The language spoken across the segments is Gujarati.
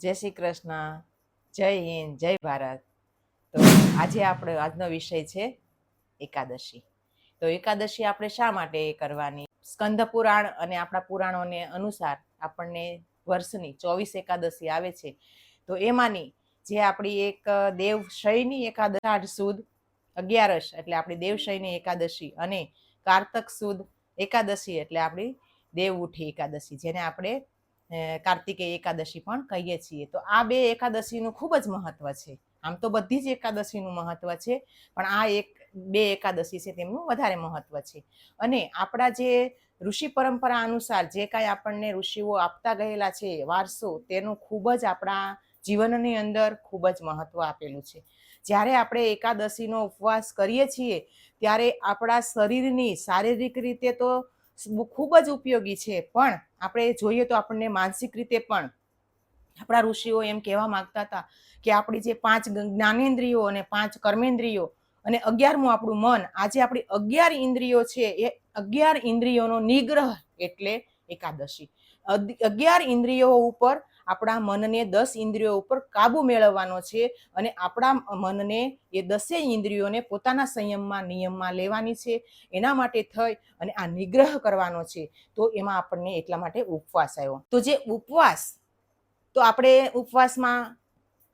જય શ્રી કૃષ્ણ, જય હિન્દ, જય ભારત. તો આજે આપણો, આજનો વિષય છે એકાદશી. તો એકાદશી આપણે શા માટે કરવાની? સ્કંદ પુરાણ અને આપણા પુરાણોને અનુસાર આપણને વર્ષની ચોવીસ એકાદશી આવે છે. તો એમાંની જે આપણી એક દેવશયની એકાદશી આઠ સુદ અગિયારસ, એટલે આપણી દેવશયની એકાદશી અને કારતક સુદ એકાદશી, એટલે આપણી દેવ ઉઠી એકાદશી, જેને આપણે કાર્તિકેય એકાદશી પણ કહીએ છીએ. તો આ બે એકાદશીનું ખૂબ જ મહત્વ છે. આમ તો બધી જ એકાદશીનું મહત્વ છે, પણ આ એક, બે એકાદશી છે તેમનું વધારે મહત્વ છે. અને આપણા જે ઋષિ પરંપરા અનુસાર જે કાંઈ આપણને ઋષિઓ આપતા ગયેલા છે, વારસો, તેનું ખૂબ જ આપણા જીવનની અંદર ખૂબ જ મહત્વ આપેલું છે. જ્યારે આપણે એકાદશીનો ઉપવાસ કરીએ છીએ, ત્યારે આપણા શરીરની શારીરિક રીતે તો ખૂબ જ ઉપયોગી છે. પણ આપણે જોઈએ તો આપણને માનસિક રીતે પણ આપણા ઋષિઓ એમ કહેવા માંગતા હતા કે આપણી જે પાંચ જ્ઞાનેન્દ્રિયો અને પાંચ કર્મેન્દ્રિયો અને અગિયારમું આપણું મન, આજે આપણી અગિયાર ઇન્દ્રિયો છે એ અગિયાર ઇન્દ્રિયોનો નિગ્રહ એટલે એકાદશી. અગિયાર ઇન્દ્રિયો ઉપર આપણા મનને દસ ઇન્દ્રિયો ઉપર કાબુ મેળવવાનો છે અને આપણા મનને એ દસે ઇન્દ્રિયોને પોતાના સંયમમાં, નિયમમાં લેવાની છે. એના માટે થઈ અને આ નિગ્રહ કરવાનો છે. તો એમાં આપણને એટલા માટે ઉપવાસ આવ્યો. તો જે ઉપવાસ, તો આપણે ઉપવાસમાં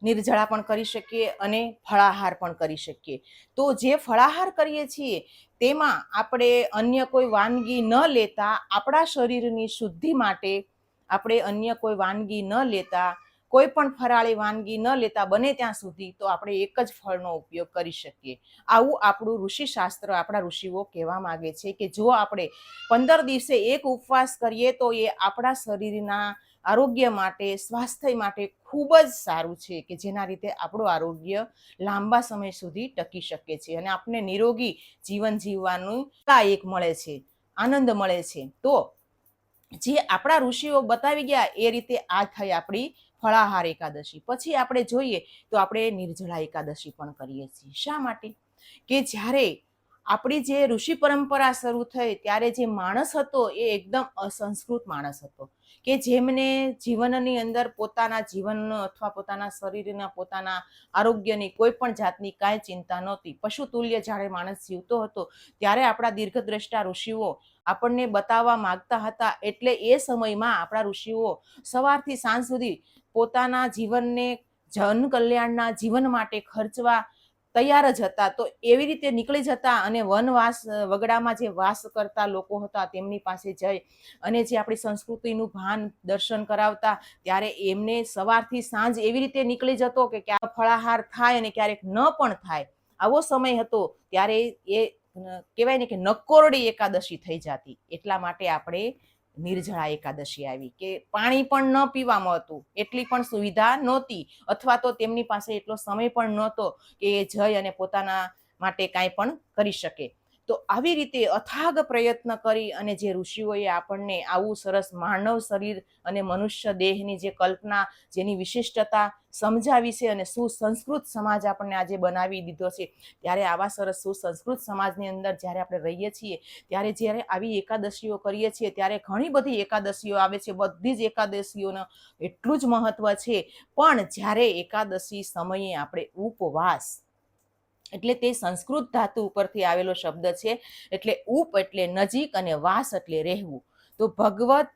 નિર્જળા પણ કરી શકીએ અને ફળાહાર પણ કરી શકીએ. તો જે ફળાહાર કરીએ છીએ, તેમાં આપણે અન્ય કોઈ વાનગી ન લેતા આપણા શરીરની શુદ્ધિ માટે આપણે અન્ય કોઈ વાનગી ન લેતા, કોઈ પણ ફરાળી વાનગી ન લેતા બને ત્યાં સુધી તો આપણે એક જ ફળનો ઉપયોગ કરી શકીએ. આવું આપણું ઋષિશાસ્ત્ર આપણા ઋષિઓ કહેવા માગે છે કે જો આપણે પંદર દિવસે એક ઉપવાસ કરીએ તો એ આપણા શરીરના આરોગ્ય માટે, સ્વાસ્થ્ય માટે ખૂબ જ સારું છે કે જેના રીતે આપણું આરોગ્ય લાંબા સમય સુધી ટકી શકે છે અને આપણને નિરોગી જીવન જીવવાનું એક મળે છે, આનંદ મળે છે. તો જે આપણા ઋષિઓ બતાવી ગયા એ રીતે આ થઈ આપણી ફળાહાર એકાદશી. પછી આપણે જોઈએ તો આપણે નિર્જળા એકાદશી પણ કરીએ છીએ. શા માટે? કે જ્યારે આપણી જે ઋષિ પરંપરા શરૂ થઈ ત્યારે જે માણસ હતો એ એકદમ અસંસ્કૃત માણસ હતો. કે જેમને જીવનની અંદર પોતાના જીવનનો અથવા પોતાના શરીરના પોતાના આરોગ્યની કોઈ પણ જાતની કાંઈ ચિંતા નહોતી. પશુ તુલ્ય જ્યારે માણસ જીવતો હતો ત્યારે આપણા દીર્ઘદ્રષ્ટા ઋષિઓ આપણને બતાવવા માગતા હતા એટલે એ સમયમાં આપણા ઋષિઓ સવારથી સાંજ સુધી પોતાના જીવનને જન કલ્યાણના જીવન માટે ખર્ચવા તૈયાર જ હતા. તો એવી રીતે નીકળી જતા અને વનવાસ વગડામાં જે વાસ કરતા લોકો હતા તેમની પાસે જઈ અને જે આપણી સંસ્કૃતિનું ભાન દર્શન કરાવતા, ત્યારે એમને સવારથી સાંજ એવી રીતે નીકળી જતો કે ક્યાં ફળાહાર થાય અને ક્યારેક ન પણ થાય. આવો સમય હતો ત્યારે એ કહેવાય ને કે નકોરડી એકાદશી થઈ જતી. એટલા માટે આપણે નિર્જળા એકાદશી આવી કે પાણી પણ ન પીવામાં હતું, એટલી પણ સુવિધા નહોતી, અથવા તો તેમની પાસે એટલો સમય પણ નહોતો કે એ જઈ અને પોતાના માટે કાંઈ પણ કરી શકે. તો આવી રીતે અથાગ પ્રયત્ન કરી અને જે ઋષિઓએ આપણને આવું સરસ માનવ શરીર અને મનુષ્ય દેહની જે કલ્પના, જેની વિશિષ્ટતા સમજાવી છે અને સુસંસ્કૃત સમાજ આપણને આજે બનાવી દીધો છે. ત્યારે આવા સરસ સુસંસ્કૃત સમાજની અંદર જ્યારે આપણે રહીએ છીએ, ત્યારે જ્યારે આવી એકાદશીઓ કરીએ છીએ, ત્યારે ઘણી બધી એકાદશીઓ આવે છે. બધી જ એકાદશીઓનો એટલું જ મહત્વ છે. પણ જ્યારે એકાદશી સમયે આપણે ઉપવાસ એટલે તે સંસ્કૃત ધાતુ ઉપરથી આવેલો શબ્દ છે. એટલે ઉપ એટલે નજીક અને વાસ એટલે રહેવું. તો ભગવત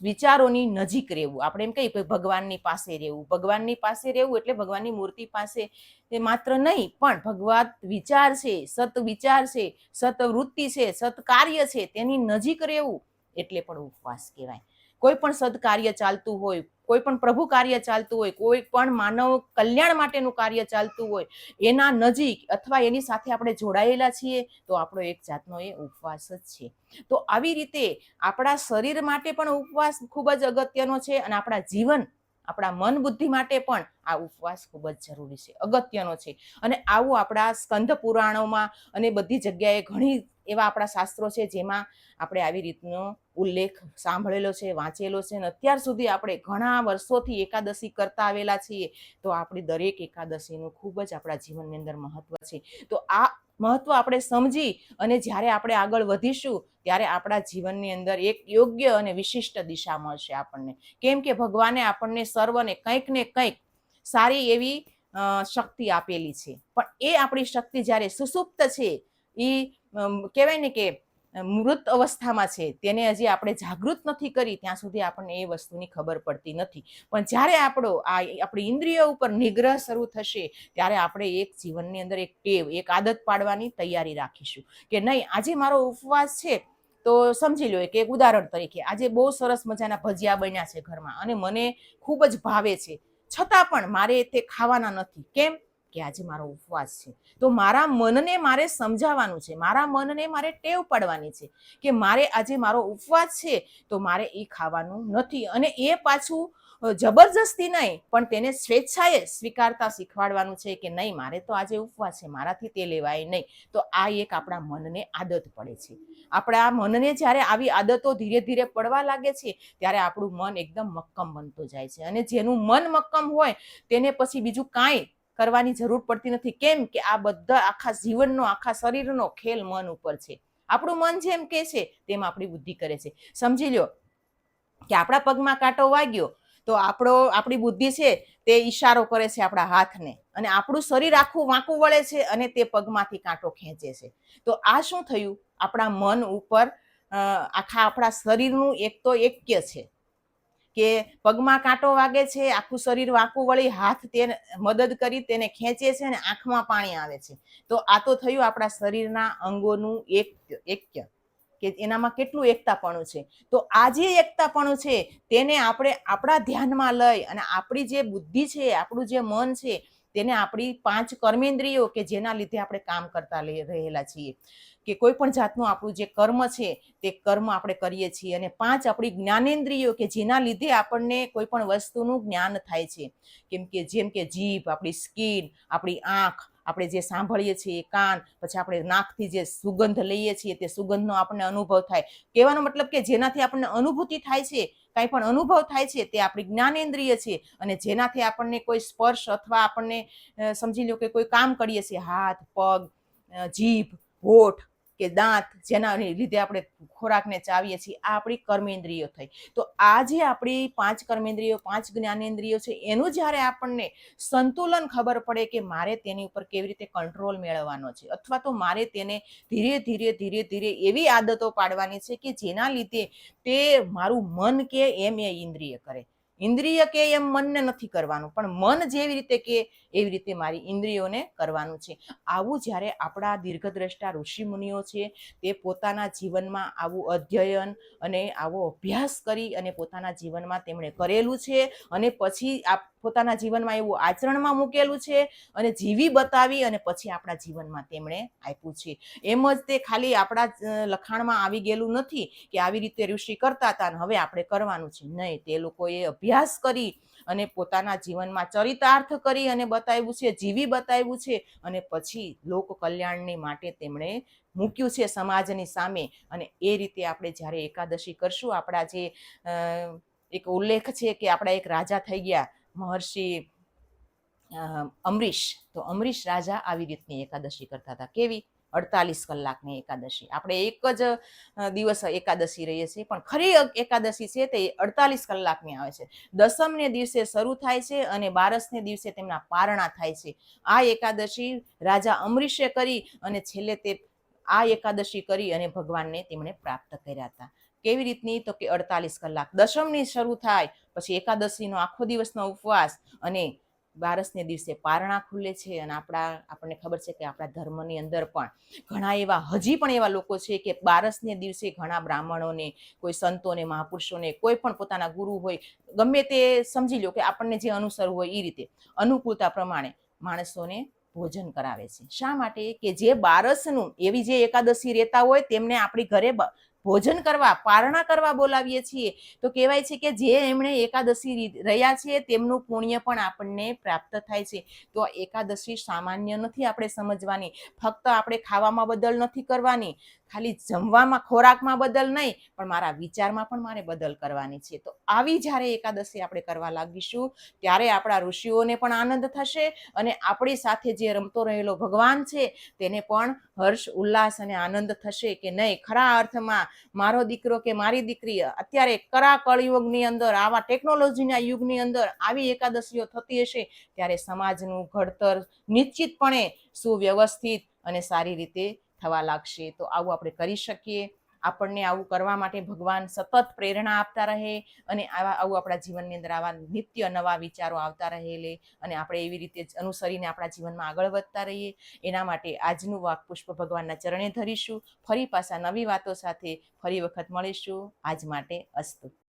વિચારોની નજીક રહેવું. આપણે એમ કહીએ કે ભગવાનની પાસે રહેવું. ભગવાનની પાસે રહેવું એટલે ભગવાનની મૂર્તિ પાસે તે માત્ર નહીં, પણ ભગવત વિચાર છે, સત વિચાર છે, સત વૃત્તિ છે, સત કાર્ય છે, તેની નજીક રહેવું એટલે પણ ઉપવાસ કહેવાય. કોઈ પણ સદકાર્ય ચાલતું હોય, કોઈ પણ પ્રભુ કાર્ય ચાલતું હોય, કોઈ પણ માનવ કલ્યાણ માટેનું કાર્ય ચાલતું હોય, એના નજીક અથવા એની સાથે આપણે જોડાયેલા છીએ, તો આપણો એક જાતનો એ ઉપવાસ જ છે. તો આવી રીતે આપણા શરીર માટે પણ ઉપવાસ ખૂબ જ અગત્યનો છે અને આપણા જીવન, આપણા મન બુદ્ધિ માટે પણ આ ઉપવાસ ખૂબ જ જરૂરી છે, અગત્યનો છે. અને આવું આપણા સ્કંદ પુરાણોમાં અને બધી જગ્યાએ ઘણી એવા આપણા શાસ્ત્રો છે જેમાં આપણે આવી રીતનો ઉલ્લેખ સાંભળેલો છે, વાંચેલો છે અને અત્યાર સુધી આપણે ઘણા વર્ષોથી એકાદશી કરતા આવેલા છીએ, તો આપણી દરેક એકાદશીનું ખૂબ જ આપણા જીવનની અંદર મહત્વ છે. તો આ મહત્વ આપણે સમજી અને જ્યારે આપણે આગળ વધીશું, ત્યારે આપણા જીવનની અંદર એક યોગ્ય અને વિશિષ્ટ દિશા મળશે આપણને. કેમ કે ભગવાને આપણને સર્વને કંઈક ને કંઈક સારી એવી શક્તિ આપેલી છે. પણ એ આપણી શક્તિ જ્યારે સુસુપ્ત છે એ કહેવાય ને કે મૃત અવસ્થામાં છે, તેને હજી આપણે જાગૃત નથી કરી, ત્યાં સુધી આપણને એ વસ્તુની ખબર પડતી નથી. પણ જ્યારે આપણો આ આપણી ઇન્દ્રિયો ઉપર નિગ્રહ શરૂ થશે, ત્યારે આપણે એક જીવનની અંદર એક ટેવ, એક આદત પાડવાની તૈયારી રાખીશું. કે નહીં, આજે મારો ઉપવાસ છે, તો સમજી લો કે એક ઉદાહરણ તરીકે, આજે બહુ સરસ મજાના ભજીયા બન્યા છે ઘરમાં અને મને ખૂબ જ ભાવે છે. છતાં પણ મારે તે ખાવાના નથી. કેમ? કે આજે મારો ઉપવાસ છે. તો મારા મનને મારે સમજાવવાનું છે. મારા મનને મારે ટેવ પાડવાની છે કે મારે આજે મારો ઉપવાસ છે તો મારે એ ખાવાનું નથી. અને એ પાછું જબરજસ્તી નહીં, પણ તેને સ્વેચ્છાએ સ્વીકારતા શીખવાડવાનું છે કે નહીં, મારે તો આજે ઉપવાસ છે, મારાથી તે લેવાય નહીં. તો આ એક આપણા મનને આદત પડે છે. આપણા મનને જ્યારે આવી આદતો ધીરે ધીરે પડવા લાગે છે, ત્યારે આપણું મન એકદમ મક્કમ બનતું જાય છે. અને જેનું મન મક્કમ હોય, તેને પછી બીજું કાંઈ કરવાની જરૂર પડતી નથી. કેમ કે આ બધા આખા જીવનનો, આખા શરીરનો ખેલ મન ઉપર છે. આપણું મન જેમ કે છે, તેમ આપણી બુદ્ધિ કરે છે. સમજી લો કે આપણા પગમાં કાંટો વાગ્યો, તો આપણો, આપણી બુદ્ધિ છે, તે ઈશારો કરે છે આપણા હાથને. અને આપણું શરીર આખું વાંકું વળે છે અને તે પગમાંથી કાંટો ખેંચે છે. તો આ શું થયું? આપણા મન ઉપર આખા આપણા શરીરનું એક તો એક્ય છે. કે પગમાં કાંટો વાગે છે, આખું શરીર વાંકું વળી હાથ તેને મદદ કરી તેને ખેંચે છે અને આંખમાં પાણી આવે છે. તો આ તો થયું આપણા શરીરના અંગોનું એક, એક્ય કે એનામાં કેટલું એકતાપણું છે. તો આ જે એકતાપણું છે, તેને આપણે આપણા ધ્યાનમાં લઈ અને આપણી જે બુદ્ધિ છે, આપણું જે મન છે તેને આપણી પાંચ કર્મેન્દ્રિયો કે જેના લીધે આપણે કામ કરતા રહેલા છીએ. કે કોઈ પણ જાતનું આપણું જે કર્મ છે, તે કર્મ આપણે કરીએ છીએ. અને પાંચ આપણી જ્ઞાનેન્દ્રિયો કે જેના લીધે આપણને કોઈ પણ વસ્તુનું જ્ઞાન થાય છે. કેમ કે, જેમ કે જીભ, આપણી સ્કિન, આપણી આંખ, આપણે જે સાંભળીએ છીએ, કાન, પછી આપણે નાકથી જે સુગંધ લઈએ છીએ, તે સુગંધનો આપણને અનુભવ થાય. કહેવાનો મતલબ કે જેનાથી આપણને અનુભૂતિ થાય છે કાંઈ પણ અનુભવ થાય છે તે આપણી જ્ઞાનેન્દ્રિય છે અને જેનાથી આપણને કોઈ સ્પર્શ અથવા આપણને સમજી લો કે કોઈ કામ કરીએ છીએ. હાથ, પગ જીભ, હોઠ કે દાંત જેના લીધે આપણે ખોરાકને ચાવીએ છીએ, આ આપણી કર્મેન્દ્રિયો થઈ. તો આ જે આપણી પાંચ કર્મેન્દ્રિયો, પાંચ જ્ઞાનેન્દ્રિયો છે, એનું જ્યારે આપણને સંતુલન ખબર પડે કે મારે તેની ઉપર કેવી રીતે કંટ્રોલ મેળવવાનો છે, અથવા તો મારે તેને ધીરે ધીરે ધીરે ધીરે એવી આદતો પાડવાની છે કે જેના લીધે તે મારું મન કે એમ એ ઇન્દ્રિય કરે. ઇન્દ્રિય કે એમ મનને નથી કરવાનું, પણ મન જેવી રીતે કે એવી રીતે મારી ઇન્દ્રિયોને કરવાનું છે. આવું જ્યારે આપણા દીર્ઘદ્રષ્ટા ઋષિમુનિઓ છે, તે પોતાના જીવનમાં આવું અધ્યયન અને આવો અભ્યાસ કરી અને પોતાના જીવનમાં તેમણે કરેલું છે અને પછી આ પોતાના જીવનમાં એવું આચરણમાં મૂકેલું છે અને જીવી બતાવી અને પછી આપણા જીવનમાં તેમણે આપ્યું છે. એમ જ તે ખાલી આપણા લખાણમાં આવી ગયેલું નથી કે આવી રીતે ઋષિ કરતા હતા અને હવે આપણે કરવાનું છે. નહીં, તે લોકોએ અભ્યાસ કરી અને પોતાના જીવનમાં ચરિતાર્થ કરી અને બતાવ્યું છે, જીવી બતાવ્યું છે અને પછી લોક કલ્યાણની માટે તેમણે મૂક્યું છે સમાજની સામે. અને એ રીતે આપણે જ્યારે એકાદશી કરશું, આપણા જે એક ઉલ્લેખ છે કે આપણા એક રાજા થઈ ગયા, મહર્ષિ અમરીશ. તો અમરીશ રાજા આવી રીતની એકાદશી કરતા હતા. કેવી? અડતાલીસ કલાકની એકાદશી. આપણે એક જ દિવસ એકાદશી રહીએ છીએ, પણ ખરી એકાદશી છે તે અડતાલીસ કલાકની આવે છે. દસમને દિવસે શરૂ થાય છે અને બારસને દિવસે તેમના પારણા થાય છે. આ એકાદશી રાજા અમરીશે કરી અને છેલ્લે તે આ એકાદશી કરી અને ભગવાનને તેમણે પ્રાપ્ત કર્યા હતા. કેવી રીતની? તો કે અડતાલીસ કલાક. દશમની શરૂ થાય, પછી એકાદશીનો આખો દિવસનો ઉપવાસ અને બારસને દિવસે પારણા ખુલે છે અને આપણા, આપણને ખબર છે કે આપણા ધર્મની અંદર પણ ઘણા એવા, હજી પણ એવા લોકો છે કે બારસને દિવસે ઘણા બ્રાહ્મણોને, કોઈ સંતોને, મહાપુરુષોને, કોઈ પણ પોતાના ગુરુ હોય, ગમે તે સમજી લો કે આપણને જે અનુસરવું હોય એ રીતે, અનુકૂળતા પ્રમાણે માણસોને ભોજન કરાવે છે. શા માટે? કે જે બારસનું, એવી જે એકાદશી રહેતા હોય તેમને આપણી ઘરે ભોજન કરવા, પારણા કરવા બોલાવીએ છીએ, તો કહેવાય છે કે જે એમણે એકાદશી રહ્યા છે તેમનું પુણ્ય પણ આપણને પ્રાપ્ત થાય છે. તો એકાદશી સામાન્ય નથી આપણે સમજવાની. ફક્ત આપણે ખાવામાં બદલ નથી કરવાની. ખાલી જમવામાં, ખોરાકમાં બદલ નહીં, પણ મારા વિચારમાં પણ મારે બદલ કરવાની છે. તો આવી જ્યારે એકાદશી આપણે કરવા લાગીશું, ત્યારે આપણા ઋષિઓને પણ આનંદ થશે અને આપણી સાથે જે રમતો રહેલો ભગવાન છે, તેને પણ હર્ષ, ઉલ્લાસ અને આનંદ થશે કે નહીં? ખરા અર્થમાં મારો દીકરો કે મારી દીકરી અત્યારે કરા કળયુગની અંદર, આવા ટેકનોલોજીના યુગની અંદર આવી એકાદશીઓ થતી હશે, ત્યારે સમાજનું ઘડતર નિશ્ચિતપણે સુવ્યવસ્થિત અને સારી રીતે થવા લાગશે. તો આવું આપણે કરી શકીએ. આપણને આવું કરવા માટે ભગવાન સતત પ્રેરણા આપતા રહે અને આવા, આવું આપણા જીવનની અંદર આવા નિત્ય નવા વિચારો આવતા રહેલે અને આપણે એવી રીતે અનુસરીને આપણા જીવનમાં આગળ વધતા રહીએ. એના માટે આજનું વાક પુષ્પ ભગવાનના ચરણે ધરીશું. ફરી પાછા નવી વાતો સાથે ફરી વખત મળીશું. આજ માટે અસ્તુ.